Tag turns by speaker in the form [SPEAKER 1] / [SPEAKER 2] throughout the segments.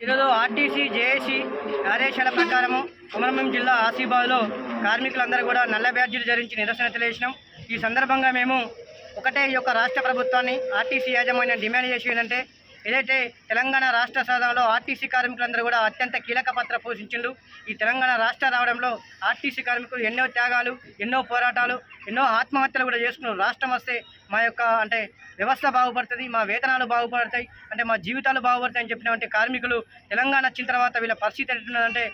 [SPEAKER 1] ఈరోజు RTC JAC కార్యశాల ప్రకారము కొమరంభీం జిల్లా ఆసిఫాబాద్లో కార్మికులందరూ కూడా నల్ల బ్యాడ్జీలు ధరించి నిరసన తెలియజేసినాం. ఈ సందర్భంగా మేము ఒకటే ఈ యొక్క రాష్ట్ర ప్రభుత్వాన్ని ఆర్టీసీ యాజమాన్యం డిమాండ్ చేసి ఏంటంటే ఏదైతే తెలంగాణ రాష్ట్ర సాధనలో ఆర్టీసీ కార్మికులందరూ కూడా అత్యంత కీలక పాత్ర పోషించిండు ఈ తెలంగాణ రాష్ట్ర రావడంలో ఆర్టీసీ కార్మికులు ఎన్నో త్యాగాలు ఎన్నో పోరాటాలు ఎన్నో ఆత్మహత్యలు కూడా చేసుకున్నారు. రాష్ట్రం వస్తే మా యొక్క అంటే వ్యవస్థ బాగుపడుతుంది మా వేతనాలు బాగుపడతాయి అంటే మా జీవితాలు బాగుపడతాయి అని చెప్పినటువంటి కార్మికులు తెలంగాణ వచ్చిన తర్వాత వీళ్ళ పరిస్థితి ఎట్లున్నదంటే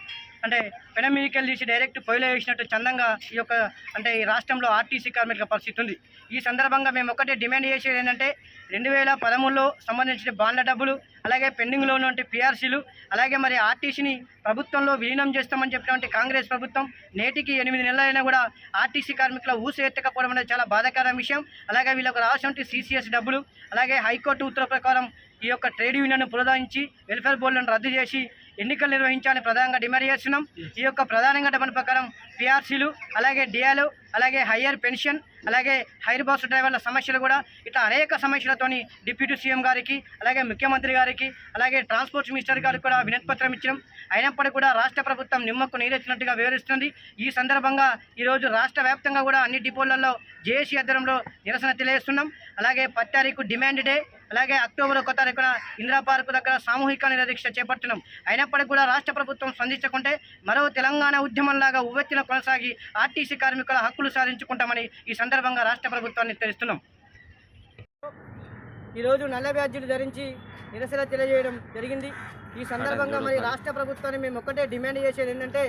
[SPEAKER 1] అంటే పెన తీసి డైరెక్ట్ పొయ్యిలో వేసినట్టు చందంగా ఈ యొక్క అంటే ఈ రాష్ట్రంలో ఆర్టీసీ కార్మికుల పరిస్థితి ఉంది. ఈ సందర్భంగా మేము ఒకటే డిమాండ్ చేసేది ఏంటంటే రెండు వేల పదమూడులో సంబంధించిన బాండ్ల డబ్బులు అలాగే పెండింగ్లో ఉన్నటువంటి పిఆర్సీలు అలాగే మరి ఆర్టీసీని ప్రభుత్వంలో విలీనం చేస్తామని చెప్పినటువంటి కాంగ్రెస్ ప్రభుత్వం నేటికి ఎనిమిది నెలలైనా కూడా ఆర్టీసీ కార్మికుల ఊసు ఎత్తకపోవడం అనేది చాలా బాధాకరమైన విషయం. అలాగే వీళ్ళకు రావాల్సినటువంటి సీసీఎస్ డబ్బులు అలాగే హైకోర్టు ఉత్తర్వు ప్రకారం ఈ యొక్క ట్రేడ్ యూనియన్ను పునరుద్ధరించి వెల్ఫేర్ బోర్డులను రద్దు చేసి ఎన్నికలు నిర్వహించాలని ప్రధానంగా డిమాండ్ చేస్తున్నాం. ఈ యొక్క ప్రధానంగా డిమాండ్ ప్రకారం పిఆర్సీలు అలాగే డిఆలు అలాగే హయ్యర్ పెన్షన్ అలాగే హైర్ బస్ డ్రైవర్ల సమస్యలు కూడా ఇట్లా అనేక సమస్యలతోని డిప్యూటీ సీఎం గారికి అలాగే ముఖ్యమంత్రి గారికి అలాగే ట్రాన్స్పోర్ట్ మినిస్టర్ గారికి కూడా వినతిపత్రం ఇచ్చినాం. అయినప్పటికీ కూడా రాష్ట్ర ప్రభుత్వం నిమ్మకు నీరెత్తినట్టుగా వివరిస్తుంది. ఈ సందర్భంగా ఈరోజు రాష్ట్ర వ్యాప్తంగా కూడా అన్ని డిపోలలో జేఏసీ ఆధ్వర్యంలో నిరసన తెలియజేస్తున్నాం. అలాగే పత్తారీకు డిమాండ్ డే అలాగే అక్టోబర్ ఒక తారీఖున ఇందిరా పార్కు దగ్గర సామూహిక నిరదీక్ష చేపట్టడం అయినప్పటికీ కూడా రాష్ట్ర ప్రభుత్వం స్పందించకుంటే మరో తెలంగాణ ఉద్యమంలాగా ఉవ్వెత్తిన కొనసాగి ఆర్టీసీ కార్మికుల హక్కులు సాధించుకుంటామని ఈ సందర్భంగా రాష్ట్ర ప్రభుత్వాన్ని తెలుస్తున్నాం ఈరోజు నల్ల బ్యాడ్జీలు ధరించి నిరసన తెలియజేయడం జరిగింది. ఈ సందర్భంగా మరి రాష్ట్ర ప్రభుత్వాన్ని మేము ఒక్కటే డిమాండ్ చేసేది ఏంటంటే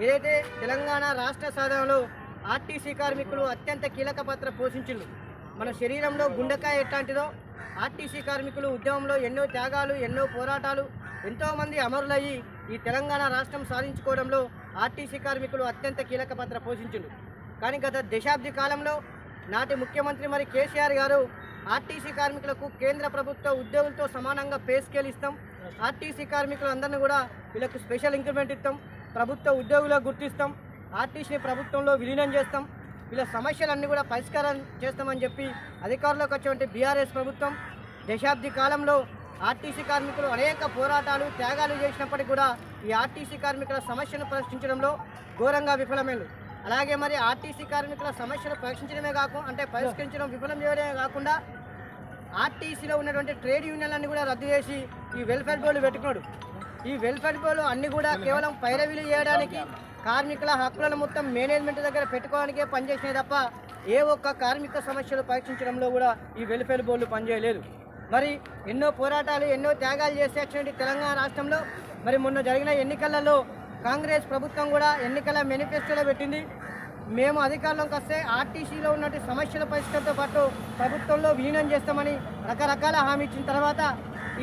[SPEAKER 1] ఏదైతే తెలంగాణ రాష్ట్ర సాధనలో ఆర్టీసీ కార్మికులు అత్యంత కీలక పాత్ర పోషించిండ్రు మన శరీరంలో గుండెకాయ ఎట్లాంటిదో ఆర్టీసీ కార్మికులు ఉద్యమంలో ఎన్నో త్యాగాలు ఎన్నో పోరాటాలు ఎంతోమంది అమరులయ్యి ఈ తెలంగాణ రాష్ట్రం సాధించుకోవడంలో ఆర్టీసీ కార్మికులు అత్యంత కీలక పాత్ర పోషించిండ్రు. కానీ గత దశాబ్ది కాలంలో నాటి ముఖ్యమంత్రి మరి కేసీఆర్ గారు ఆర్టీసీ కార్మికులకు కేంద్ర ప్రభుత్వ ఉద్యోగులతో సమానంగా పే స్కేల్ ఇస్తాం. ఆర్టీసీ కార్మికులు అందరినీ కూడా వీళ్ళకు స్పెషల్ ఇంక్రిమెంట్ ఇస్తాం. ప్రభుత్వ ఉద్యోగులకు గుర్తిస్తాం. ఆర్టీసీని ప్రభుత్వంలో విలీనం చేస్తాం. వీళ్ళ సమస్యలన్నీ కూడా పరిష్కారం చేస్తామని చెప్పి అధికారంలోకి వచ్చినటువంటి బీఆర్ఎస్ ప్రభుత్వం దశాబ్ది కాలంలో ఆర్టీసీ కార్మికులు అనేక పోరాటాలు త్యాగాలు చేసినప్పటికీ కూడా ఈ ఆర్టీసీ కార్మికుల సమస్యను పరిష్కరించడంలో ఘోరంగా విఫలమైంది. అలాగే మరి ఆర్టీసీ కార్మికుల సమస్యలు పరిష్కరించడమే కాకుండా అంటే పరిష్కరించడం విఫలం చేయడమే కాకుండా ఆర్టీసీలో ఉన్నటువంటి ట్రేడ్ యూనియన్లన్నీ కూడా రద్దు చేసి ఈ వెల్ఫేర్ బోర్డు పెట్టుకున్నాడు. ఈ వెల్ఫేర్ బోర్డు అన్నీ కూడా కేవలం పైరవీలు చేయడానికి కార్మికుల హక్కులను మొత్తం మేనేజ్మెంట్ దగ్గర పెట్టుకోవడానికే పనిచేసినాయి తప్ప ఏ ఒక్క కార్మిక సమస్యలు పరీక్షించడంలో కూడా ఈ వెల్ఫేర్ బోర్డులు పనిచేయలేదు. మరి ఎన్నో పోరాటాలు ఎన్నో త్యాగాలు చేసే తెలంగాణ రాష్ట్రంలో మరి మొన్న జరిగిన ఎన్నికలలో కాంగ్రెస్ ప్రభుత్వం కూడా ఎన్నికల మేనిఫెస్టోలో పెట్టింది. మేము అధికారంలోకి వస్తే ఆర్టీసీలో ఉన్నటువంటి సమస్యల పరిష్కారంతో పాటు ప్రభుత్వంలో విలీనం చేస్తామని రకరకాల హామీ ఇచ్చిన తర్వాత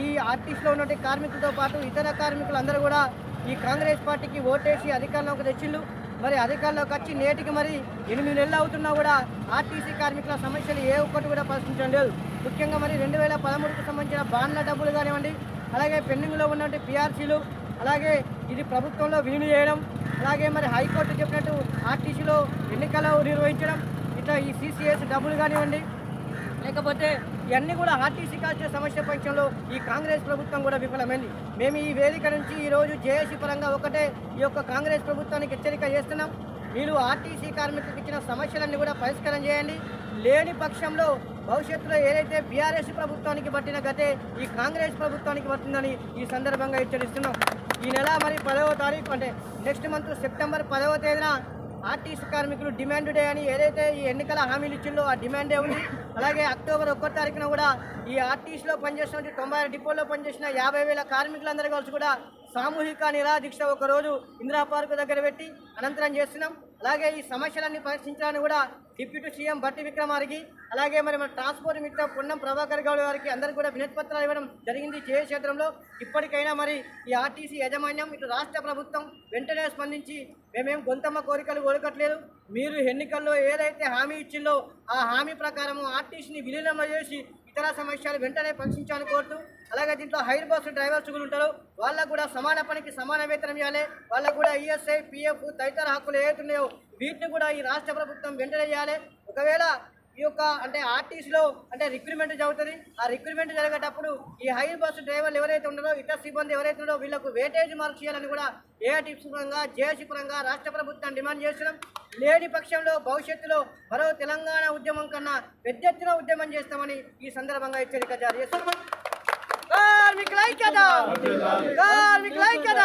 [SPEAKER 1] ఈ ఆర్టీసీలో ఉన్నటువంటి కార్మికులతో పాటు ఇతర కార్మికులందరూ కూడా ఈ కాంగ్రెస్ పార్టీకి ఓటేసి అధికారంలోకి తెచ్చిండు మరి అధికారంలోకి వచ్చి నేటికి మరి ఎనిమిది నెలలు అవుతున్నా కూడా ఆర్టీసీ కార్మికుల సమస్యలు ఏ ఒక్కటి కూడా పరిష్కరించడం లేదు ముఖ్యంగా మరి రెండు వేల పదమూడుకు సంబంధించిన బాండ్ల డబ్బులు కానివ్వండి అలాగే పెండింగ్లో ఉన్నటువంటి పిఆర్సీలు అలాగే ఇది ప్రభుత్వంలో విలీనం చేయడం అలాగే మరి హైకోర్టు చెప్పినట్టు ఆర్టీసీలో ఎన్నికలు నిర్వహించడం ఇట్లా ఈ సీసీఎస్ డబ్బులు కానివ్వండి లేకపోతే ఇవన్నీ కూడా ఆర్టీసీ కాల్చిన సమస్య పక్షంలో ఈ కాంగ్రెస్ ప్రభుత్వం కూడా విఫలమైంది. మేము ఈ వేదిక నుంచి ఈరోజు జేఏసీ పరంగా ఒకటే ఈ యొక్క కాంగ్రెస్ ప్రభుత్వానికి హెచ్చరిక చేస్తున్నాం. మీరు ఆర్టీసీ కార్మికులకు ఇచ్చిన సమస్యలన్నీ కూడా పరిష్కారం చేయండి. లేని పక్షంలో భవిష్యత్తులో ఏదైతే బీఆర్ఎస్ ప్రభుత్వానికి పట్టిన గతే ఈ కాంగ్రెస్ ప్రభుత్వానికి పట్టిందని ఈ సందర్భంగా హెచ్చరిస్తున్నాం. ఈ నెల మరి పదవ తారీఖు అంటే నెక్స్ట్ మంత్ సెప్టెంబర్ పదవ తేదీన ఆర్టీసీ కార్మికులు డిమాండ్ డే అని ఏదైతే ఈ ఎన్నికల హామీలు ఇచ్చిందో ఆ డిమాండే ఉంది. అలాగే అక్టోబర్ ఒక్కో తారీఖున కూడా ఈ ఆర్టీసీలో పనిచేసినటువంటి తొంభై ఆరు డిపోలో పనిచేసిన యాభై వేల కార్మికులందరూ కలిసి కూడా సామూహిక నిరాదీక్ష ఒకరోజు ఇందిరా పార్కు దగ్గర పెట్టి అనంతరం చేస్తున్నాం. అలాగే ఈ సమస్యలన్నీ పరిశీలించాలని కూడా డిప్యూటీ సీఎం బట్టి విక్రమారికి అలాగే మరి మన ట్రాన్స్పోర్ట్ మిత్ర పొన్నం ప్రభాకర్ గౌడ్ గారికి అందరికీ కూడా వినతి పత్రాలు ఇవ్వడం జరిగింది జే క్షేత్రంలో. ఇప్పటికైనా మరి ఈ ఆర్టీసీ యాజమాన్యం ఇటు రాష్ట్ర ప్రభుత్వం వెంటనే స్పందించి మేమేం గొంతమ్మ కోరికలు కోరకట్లేదు మీరు ఎన్నికల్లో ఏదైతే హామీ ఇచ్చిందో ఆ హామీ ప్రకారం ఆర్టీసీని విలీనం చేసి ఇతర సమస్యలు వెంటనే పరిశీలించాలని కోరుతూ అలాగే దీంట్లో హైర్ బస్సు డ్రైవర్స్ కూడా ఉంటారు. వాళ్ళకు కూడా సమాన పనికి సమాన వేతనం ఇవ్వాలి. వాళ్ళకు కూడా ఈఎస్ఐ పిఎఫ్ తదితర హక్కులు ఏవైతే ఉన్నాయో వీటిని కూడా ఈ రాష్ట్ర ప్రభుత్వం వెంటనే చేయాలి ఒకవేళ ఈ యొక్క అంటే ఆర్టీసీలో అంటే రిక్రూట్మెంట్ జరుగుతుంది. ఆ రిక్రూట్మెంట్ జరిగేటప్పుడు ఈ హై బస్సు డ్రైవర్లు ఎవరైతే ఉన్నారో ఇతర సిబ్బంది ఎవరైతే ఉన్నారో వీళ్ళకు వేటేజ్ మార్క్స్ చేయాలని కూడా ఏఐటీసీ పరంగా జేఏసీ పరంగా రాష్ట్ర ప్రభుత్వం డిమాండ్ చేస్తున్నాం. లేని పక్షంలో భవిష్యత్తులో మరో తెలంగాణ ఉద్యమం కన్నా పెద్ద ఎత్తున ఉద్యమం చేస్తామని ఈ సందర్భంగా హెచ్చరిక జారీ చేస్తున్నాం. కార్మికుల ఐక్యత! కార్మికుల ఐక్యత!